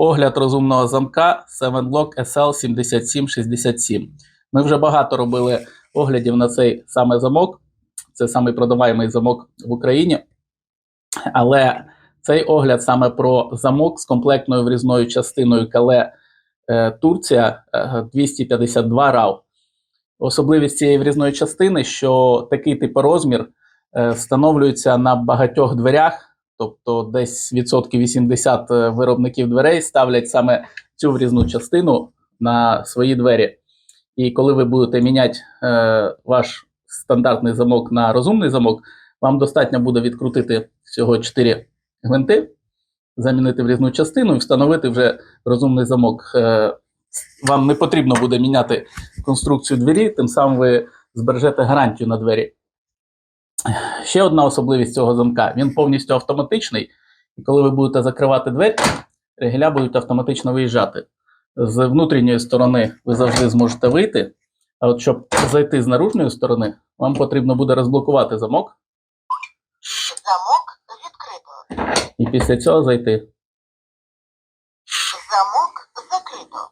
Огляд розумного замка 7Lock SL7767. Ми вже багато робили оглядів на цей саме замок. Це самий продаваємий замок в Україні. Але цей огляд саме про замок з комплектною врізною частиною Кале е, Турція е, 252 RAW. Особливість цієї врізної частини, що такий типорозмір е, встановлюється на багатьох дверях, тобто десь відсотків 80 е, виробників дверей ставлять саме цю врізну частину на свої двері. І коли ви будете міняти е, ваш стандартний замок на розумний замок, вам достатньо буде відкрутити всього 4 гвинти, замінити врізну частину і встановити вже розумний замок. Е, вам не потрібно буде міняти конструкцію двері, тим самим ви збережете гарантію на двері. Ще одна особливість цього замка: він повністю автоматичний. І коли ви будете закривати двері, регеля будуть автоматично виїжджати. З внутрішньої сторони ви завжди зможете вийти. А от щоб зайти з наружної сторони, вам потрібно буде розблокувати замок. Замок відкрито. І після цього зайти. Замок закрито.